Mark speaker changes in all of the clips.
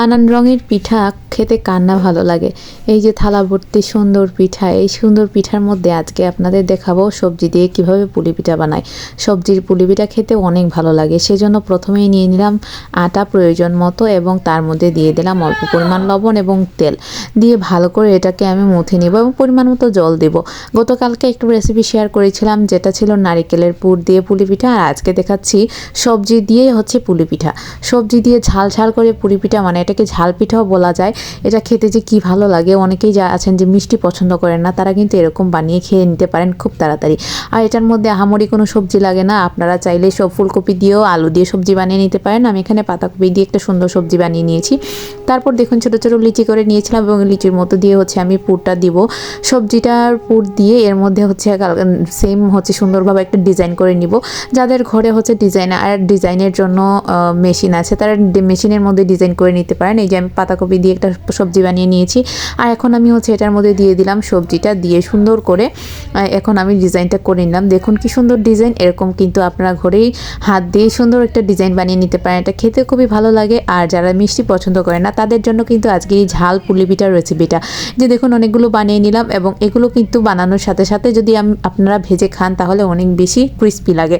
Speaker 1: নানান রঙের পিঠা খেতে কান্না ভালো লাগে। এই যে থালা ভর্তি সুন্দর পিঠা, এই সুন্দর পিঠার মধ্যে আজকে আপনাদের দেখাবো সবজি দিয়ে কীভাবে পুলি পিঠা বানায়। সবজির পুলি পিঠা খেতে অনেক ভালো লাগে, সেজন্য প্রথমেই নিয়ে নিলাম আটা প্রয়োজন মতো এবং তার মধ্যে দিয়ে দিলাম অল্প পরিমাণ লবণ এবং তেল। দিয়ে ভালো করে এটাকে আমি মুথে নিব এবং পরিমাণ মতো জল দেব। গতকালকে একটু রেসিপি শেয়ার করেছিলাম, যেটা ছিল নারিকেলের পুর দিয়ে পুলি পিঠা, আর আজকে দেখাচ্ছি সবজি দিয়ে হচ্ছে পুলি পিঠা। সবজি দিয়ে ঝাল ঝাল করে পুলি পিঠা মানে এটাকে ঝাল পিঠাও বলা যায়। এটা খেতে যে কি ভালো লাগে, অনেকেই যা আছেন যে মিষ্টি পছন্দ করেন না, তারা কিন্তু এরকম বানিয়ে খেয়ে নিতে পারেন খুব তাড়াতাড়ি। আর এটার মধ্যে আহামরি কোনো সবজি লাগে না, আপনারা চাইলে সব ফুলকপি দিয়েও আলু দিয়ে সবজি বানিয়ে নিতে পারেন। আমি এখানে পাতাকপি দিয়ে একটা সুন্দর সবজি বানিয়ে নিয়েছি। তারপর দেখুন ছোটো ছোটো লিচি করে নিয়েছিলাম এবং লিচির মতো দিয়ে হচ্ছে আমি পুরটা দিব। সবজিটার পুর দিয়ে এর মধ্যে হচ্ছে সেম হচ্ছে সুন্দরভাবে একটা ডিজাইন করে নিব। যাদের ঘরে হচ্ছে ডিজাইন আর ডিজাইনের জন্য মেশিন আছে, তারা মেশিনের মধ্যে ডিজাইন করে নিতে পারেন। এই যে আমি পাতাকপি দিয়ে একটা সবজি বানিয়ে নিয়েছি। আর এখন আমি হচ্ছে এটার মধ্যে দিয়ে দিলাম সবজিটা দিয়ে সুন্দর করে এখন আমি ডিজাইনটা করে নিলাম। দেখুন কি সুন্দর ডিজাইন এরকম কিন্তু আপনারা ঘরেই হাত দিয়ে সুন্দর একটা ডিজাইন বানিয়ে নিতে পারেন। এটা খেতে খুবই ভালো লাগে। আর যারা মিষ্টি পছন্দ করে না তাদের জন্য কিন্তু আজকে এই ঝাল পুলি পিঠার রেসিপিটা যে দেখুন, অনেকগুলো বানিয়ে নিলাম এবং এগুলো কিন্তু বানানোর সাথে সাথে যদি আপনারা ভেজে খান, তাহলে অনেক বেশি ক্রিস্পি লাগে।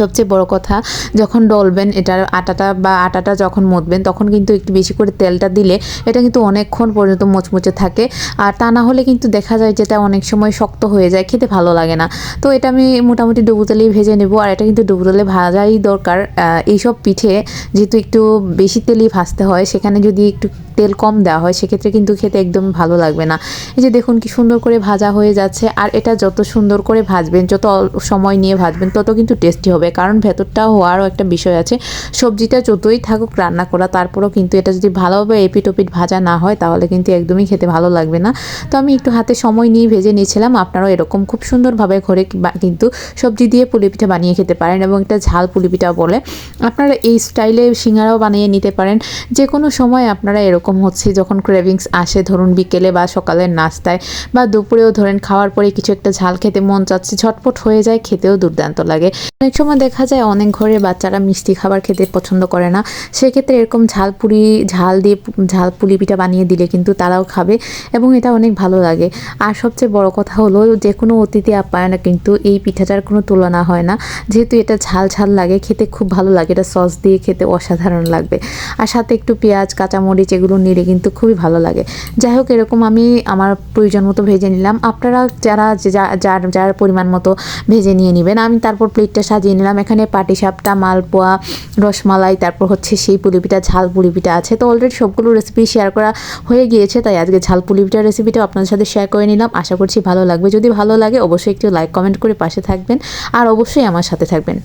Speaker 1: সবচেয়ে বড় কথা, যখন ডলবেন এটার আটাটা বা আটাটা যখন মতবেন, তখন কিন্তু একটু বেশি করে তেলটা দিলে এটা কিন্তু অনেকক্ষণ পর্যন্ত মুচমুচে থাকে। আর তা না হলে কিন্তু দেখা যায় যেটা অনেক সময় শক্ত হয়ে যায়, খেতে ভালো লাগে না। তো এটা আমি মোটামুটি ডুবো তেলেই ভেজে নেব, আর এটা কিন্তু ডুবো তেলে ভাজাই দরকার। এইসব পিঠে যেহেতু একটু বেশি তেলই ভাজতে হয়, সেখানে যদি একটু তেল কম দেওয়া হয়, সেক্ষেত্রে কিন্তু খেতে একদম ভালো লাগবে না। এই যে দেখুন কি সুন্দর করে ভাজা হয়ে যাচ্ছে, আর এটা যত সুন্দর করে ভাজবেন, যত সময় নিয়ে ভাজবেন, তত কিন্তু টেস্টি হবে। কারণ ভেতরটা হওয়ারও একটা বিষয় আছে। সবজিটা যতই থাকুক রান্না করা, তারপরেও কিন্তু এটা যদি ভালোভাবে এপিট ওপিট ভাজা না হয়, তাহলে কিন্তু একদমই খেতে ভালো লাগবে না। তো আমি একটু হাতে সময় নিয়ে ভেজে নিয়েছিলাম। আপনারাও এরকম খুব সুন্দরভাবে ঘরে কিন্তু সবজি দিয়ে পুলি পিঠা বানিয়ে খেতে পারেন এবং এটা ঝাল পুলি পিঠা বলে। আপনারা এই স্টাইলে সিঙ্গারাও বানিয়ে নিতে পারেন। যে কোনো সময় আপনারা এরকম হচ্ছে যখন ক্রেভিংস আসে, ধরুন বিকেলে বা সকালের নাস্তায় বা দুপুরেও ধরেন খাওয়ার পরে কিছু একটা ঝাল খেতে মন চাচ্ছে, ঝটপট হয়ে যায়, খেতেও দুর্দান্ত লাগে। অনেক সময় দেখা যায় অনেক ঘরে বাচ্চারা মিষ্টি খাবার খেতে পছন্দ করে না। সেক্ষেত্রে এরকম ঝাল পুরি ঝাল দিয়ে ঝাল পুলি পিঠা বানিয়ে দিলে কিন্তু তারাও খাবে এবং এটা অনেক ভালো লাগে। আর সবচেয়ে বড় কথা হলো যে কোনো অতিথি আপ্যায়নে কিন্তু এই পিঠাটার কোনো তুলনা হয় না। যেহেতু এটা ঝাল ঝাল লাগে, খেতে খুব ভালো লাগে। এটা সস দিয়ে খেতে অসাধারণ লাগবে। আর সাথে একটু পেঁয়াজ, কাঁচামরিচ এগুলো নিলে কিন্তু খুবই ভালো লাগে। যাই হোক, এরকম আমি আমার প্রয়োজন মতো ভেজে নিলাম। আপনারা যারা যার যার পরিমাণ মতো ভেজে নিয়ে নেবেন, আমি তারপর প্লেটটা সাজিয়ে নিলাম। এখানে পাটিসাপটা, মালপোয়া, রসমালাই, তারপর হচ্ছে সেই পুলিপিঠা, ঝাল পুলিপিঠা আছে। তো অলরেডি সবগুলো রেসিপি শেয়ার করা হয়ে গিয়েছে, তাই আজকে ঝাল পুলিপিঠার রেসিপিটাও আপনাদের সাথে শেয়ার করে নিলাম। আশা করছি ভালো লাগবে। যদি ভালো লাগে, অবশ্যই একটু লাইক কমেন্ট করে পাশে থাকবেন। আর অবশ্যই আমার সাথে থাকবেন।